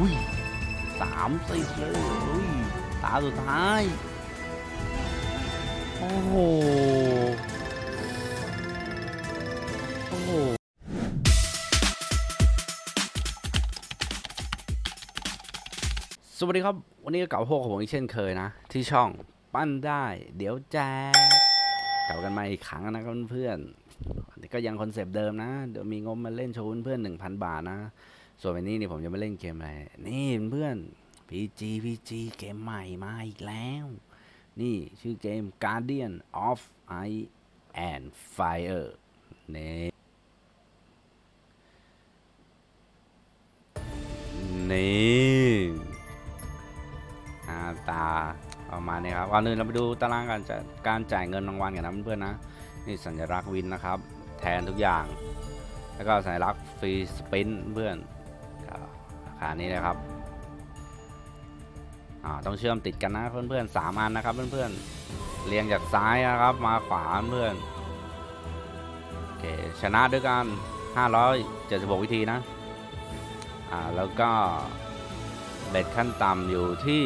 อุ้ยสามสิบเลยอุ้ยตาสุดท้าย โอ้โห โอ้โหสวัสดีครับ วันนี้ก็เก่าโฮของผมอีกเช่นเคยนะ ที่ช่องปั้นได้ เดี๋ยวแจกเก่ากันมาอีกครั้งนะครับเพื่อนๆก็ยังคอนเซปต์เดิมนะ เดี๋ยวมีงบมาเล่นโชว์เพื่อนหนึ่งพันบาทนะ ส่วนวันนี้นี่ผมจะมาเล่นเกมอะไร นี่เพื่อน PG PG เกมใหม่มาอีกแล้ว นี่ชื่อเกม Guardian of Ice and Fire นี่นี่หน้าตาประมาณนี้ครับก่อนอื่นเราไปดูตารางการจการจ่ายเงินรางวัลกันนะเพื่อนๆนะ นี่สัญลักษณ์วินนะครับ แทนทุกอย่าง แล้วก็สัญลักษณ์ฟรีสปินเพื่อน รานี้นะครับต้องเชื่อมติดกันนะเพื่อนๆสามอันนะครับ เพื่อนๆเรียงจากซ้ายนะครับมาขวาเพื่อนโอเคชนะด้วยกัน 576 วิธีนะอ่าแล้วก็เบ็ดขั้นต่ำอยู่ที่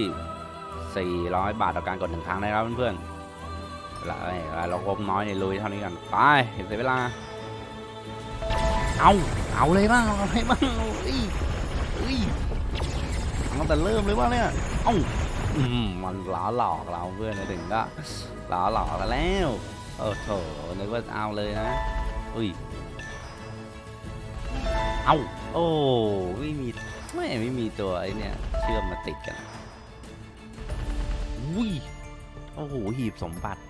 400 บาทต่อการกดหนึ่งครั้งนะครับเพื่อนๆแล้วเรากบน้อยในลุยเท่านี้กันไปเสียเวลา เอาเอาเลยบ้างเอาเลยบ้าง เอ้ยเอ้ยเอาแต่เริ่มเลยว่าเนี่ยเอ้าอืมมันหลอหลอกเราเพื่อนนะถึงก็หลอหลอกกันแล้วโอ้โถนึกว่าเอาเลยนะอุ้ยเอาโอ้ไม่มีไม่ไม่มีตัวไอ้เนี่ยเชื่อมมาติดกันอุ้ยโอ้โหหีบสมบัติ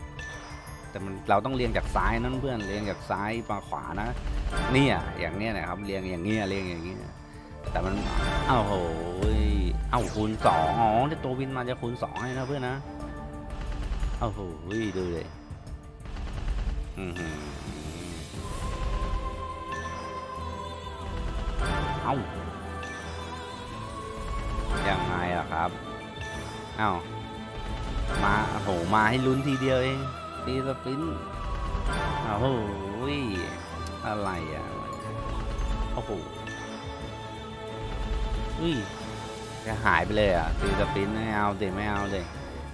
แต่มันเราต้องเรียงจากซ้ายนั่นเพื่อนเรียงจากซ้ายมาขวานะเนี่ยอย่างเนี้ยนะครับเรียงอย่างเงี้ยเรียงอย่างเงี้ย แต่มันเอ้าโหยเอ้าคูณสองอ๋อที่ตัววินมาจะคูณสองให้นะเพื่อนนะเอ้าโหยดูเลยอือหือเอ้ายังไงล่ะครับเอ้ามาโอ้โหมาให้ลุ้นทีเดียวเองตีสปินต์โอ้โหยอะไรอะโอ้โห อุ้ยจะหายไปเลยอะตีสปินไม่เอาเดไม่เอาเลย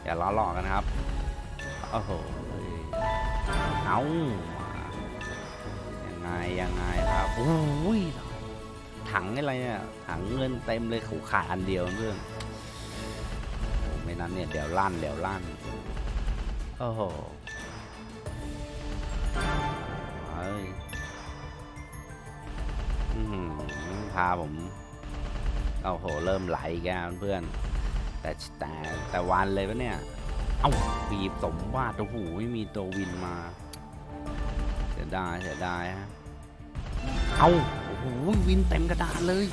อย่าล้อหลอกกันครับโอ้โหเอายังไงยังไงครับโอ้ยถังอะไรเนี่ยถังเงินเต็มเลยขู่ขาดอันเดียวเพื่อนโอ้ไม่นั้นเนี่ยเดี๋ยวลั่นเดี๋ยวลั่นโอ้โหเฮ้ยพาผม โอ้โห เริ่มไหลแก้เพื่อน แต่แต่แต่วันเลยปะเนี่ย เอ้าบีบสมวาดโอ้โหไม่มีตัววินมาเสียดายเสียดายฮะ เอ้าโอ้โหวินเต็มกระดานเลย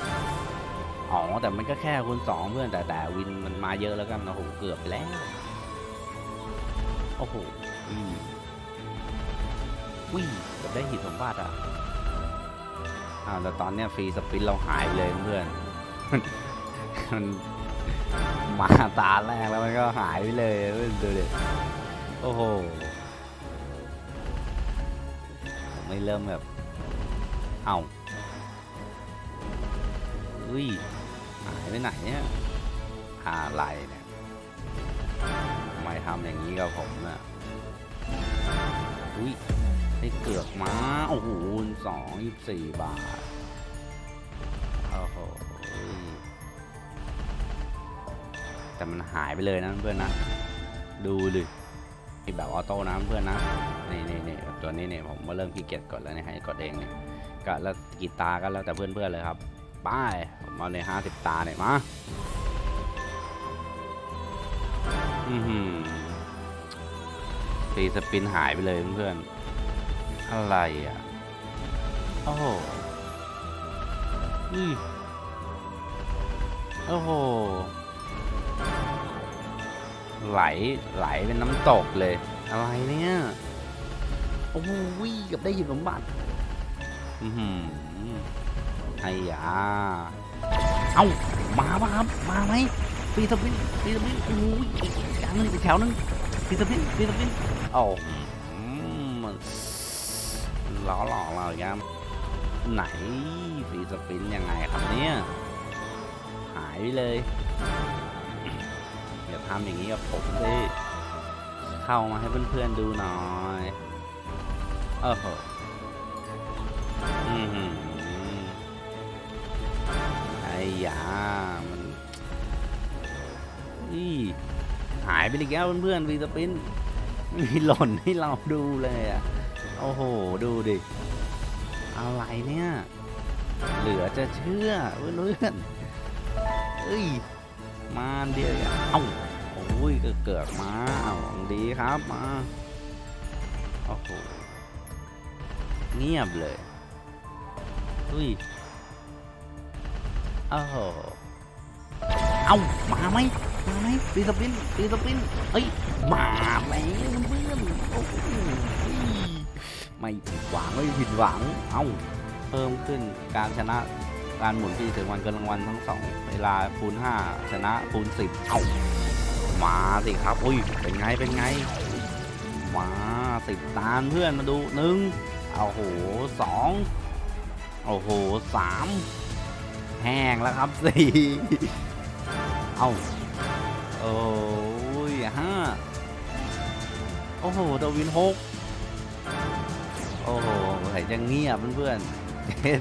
อ๋อ แต่มันก็แค่คูณสองเพื่อนแต่แต่วินมันมาเยอะแล้วกันโอ้โหเกือบแล้ว โอ้โหอืมวิ่งได้หินสมบัติอะอ้าแต่ตอนเนี้ยฟรีสปินเราหายเลยเพื่อน มันมาตาแรกแล้วมันก็หายไปเลยดูดิโอ้โหไม่เริ่มแบบเอ้าอุ้ยหายไปไหนเนี่ยอะไรเนี่ยทำไมทำอย่างนี้กับผมน่ะอุ้ยได้เกือกม้าโอ้โหสองยี่สี่บาท แต่มันหายไปเลยนะเพื่อนนะ ดูดิมีแบบออโต้นะเพื่อนนะนี่นี่นี่ตัวนี้เนี่ยผมมาเริ่มขี้เกียจกดแล้วเนี่ยให้กดเองเนี่ยก็แล้วกีตาก็แล้วแต่เพื่อนเพื่อนๆเลยครับป้ายผมเอาในห้าสิบตาเนี่ยมาอือหือตีสปินหายไปเลยเพื่อนๆอะไรอะโอ้โหอือโอ้โห ไหลไหลเป็นน้ำตกเลย อะไรเนี่ยโอ้โหเกับได้หยิบสมบัติอือหือไอ้ยาเอ้ามาปะครับมาไหมฟีสปินฟีสปินโอ้ยอีกอย่างนึงอีกแถวหนึงฟีสปินฟีสปินโอ้อืมมันล้อหลอกเราอีกแล้วไหนฟีสปินยังไงครับเนี่ยหายไปเลย อย่าทำอย่างนี้กับผมสิเข้ามาให้เพื่อนๆดูหน่อยโอ้โหอือหือไอ้ยามันอีหายไปอีกแล้วเพื่อนๆวีสปินมีหล่นให้เราดูเลยอะ โอ้โห ดูดิ อะไรเนี่ย เหลือจะเชื่อเพื่อนๆเอ้ย มาเดียวอะเอ้า อุ้ยก็เกิดมาเอาของดีครับมาโอ้โหเงียบเลยอุ้ยโอ้โหเอามาไหมมาไหมฟีสปินฟีสปินเอ้ยมาไหมเพื่อนโอ้โหไม่ผิดหวังไม่ผิดหวังเอ้าเพิ่มขึ้นการชนะการหมุนปีถึงวันเกินรางวัลทั้งสองเวลาคูณ5ชนะคูณ10เอ้า มาสิครับ อุ้ย เป็นไง เป็นไง มาสิตามเพื่อนมาดูหนึ่งเอาโหสองโอ้โหสามแห้งแล้วครับสี่เอาโอ้ยห้าโอ้โหดวินหกโอ้โหใส่จะเงียบเพื่อนเจ็ด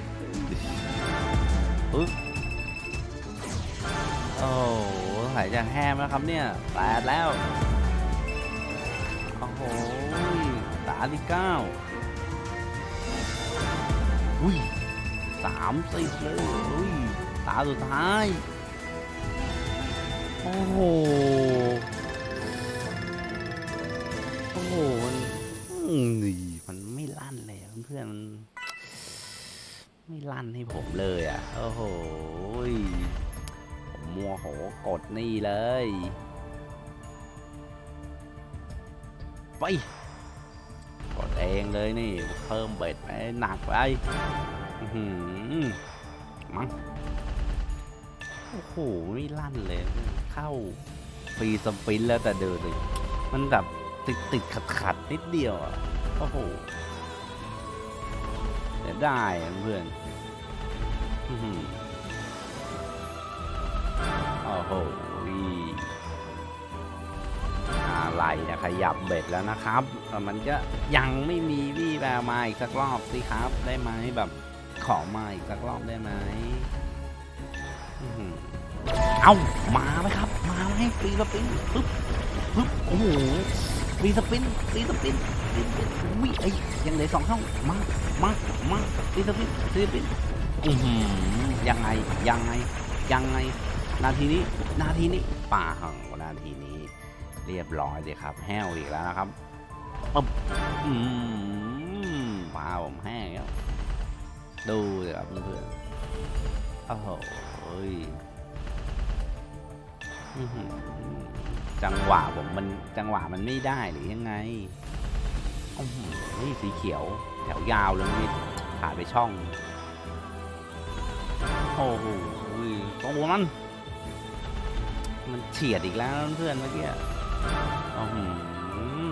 ปึ๊บโอ้ โหใส่จะแห้แล้วครับเนี่ยแปดแล้ว โอ้โหตาที่เก้าอุ้ยสามสิบเลยอุ้ยตาสุดท้าย โอ้โห โอ้โห มันนี่มันไม่ลั่นเลยเพื่อนๆมัน ไม่ลั่นให้ผมเลยอะ โอ้โห มัวโหกดนี่เลย ไป กดเองเลยนี่ เพิ่มเบ็ดไปหนักไปหือมั้งโอ้โหไม่ลั่นเลย เข้าฟรีสปินแล้วแต่เดินเลยมันแบบติดติดขัดขัดนิดเดียวอะโอ้โหได้เพื่อน อื้อหือโอ้โหอะไรนะขยับเบ็ดแล้วนะครับแต่มันก็ยังไม่มีวี่แววมาอีกสักรอบสิครับ ได้ไหมแบบขอมาอีกสักรอบได้ไหมอื้อหือเอามาไหมครับ มาไหมฟีสปินปึ๊บปึ๊บโอ้โหฟีสปินฟีสปินฟีสปินอุ้ยไอ้ยังเหลือสองช่องมามามาฟีสปินฟีสปินอือหือยังไงยังไงยังไง นาทีนี้นาทีนี้ป่าหังนาทีนี้ เรียบร้อยเลยครับ แห้วอีกแล้วนะครับปึ๊บอืมว้าวผมแห้งแล้วดูเลยครับเพื่อนๆโอ้โหยอื้อหือจังหวะผมมันจังหวะมันไม่ได้หรือยังไงอื้อหือนี่สีเขียว แถวยาวเลยนี่ขาดไปช่อง โอ้โหตรงมัน มันเฉียดอีกแล้วเพื่อนเมื่อกี้เอาหื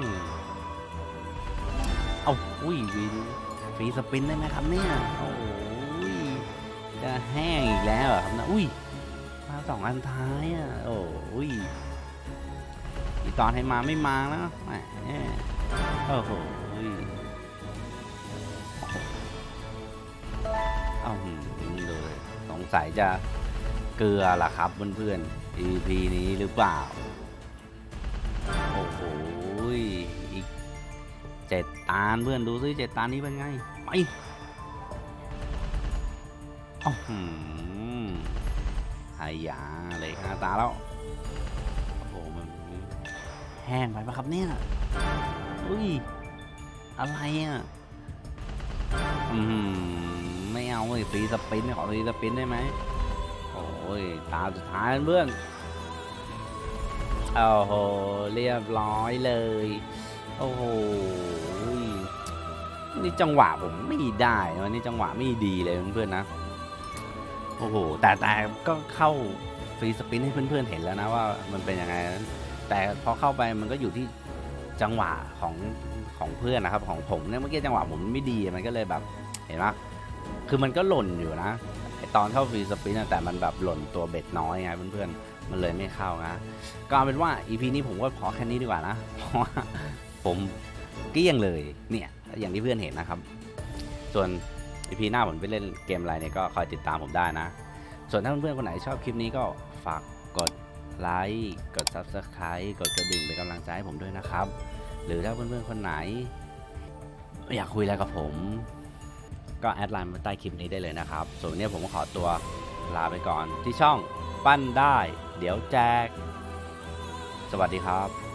มเอาอุ้ยวินฟรีสปินได้ไหมครับเนี่ย โอ้ยจะแห้งอีกแล้วครับนะ อุ้ย มาสองอันท้ายอะ โอ้ยอีกตอนให้มาไม่มาแล้วแหมโอ้โหเอาหืมดูเลยสงสัยจะเกลือล่ะครับเพื่อนๆ EP นี้หรือเปล่า โอ้โห อีกเจ็ดตาลเพื่อนดูซิเจ็ดตาลนี้เป็นไง ไปอ้าวหืมไฮยาเลยห้าตาแล้ว โอ้โห มันแห้งไปปะครับเนี่ยอุ้ย อะไรอะ อืมไม่เอาเลยฟรีสปินขอฟรีสปินได้ไหม อ้ยตาสุดท้ายเพื่อนโอ้โหเรียบร้อยเลย โอ้โหนี่จังหวะผมไม่ได้วันนี้จังหวะไม่ดีเลยเพื่อนๆนะโอ้โหแต่แต่ก็เข้าฟรีสปินให้เพื่อนๆเห็นแล้วนะว่ามันเป็นยังไงแต่พอเข้าไปมันก็อยู่ที่จังหวะของของเพื่อนนะครับ ของผมเนี่ยเมื่อกี้จังหวะผมไม่ดีมันก็เลยแบบเห็นปะคือมันก็หล่นอยู่นะ ไอตอนเข้าฟรีสปินแต่มันแบบหล่นตัวเบ็ดน้อยไงเพื่อนๆ มันเลยไม่เข้านะ ก็เอาเป็นว่า EP นี้ผมก็พอแค่นี้ดีกว่านะ เพราะว่าผมเกลี้ยงเลยเนี่ยอย่างที่เพื่อนเห็นนะครับ ส่วน EP หน้าผมไปเล่นเกมอะไรเนี่ยก็คอยติดตามผมได้นะ ส่วนถ้าเพื่อนๆคนไหนชอบคลิปนี้ก็ฝากกดไลค์กด Subscribe กดกระดิ่งเป็นกำลังใจให้ผมด้วยนะครับ หรือถ้าเพื่อนๆคนไหน อยากคุยอะไรกับผม ก็แอดไลน์มาใต้คลิปนี้ได้เลยนะครับ ส่วนนี้ผมขอตัวลาไปก่อนที่ช่องปั้นได้ เดี๋ยวแจก สวัสดีครับ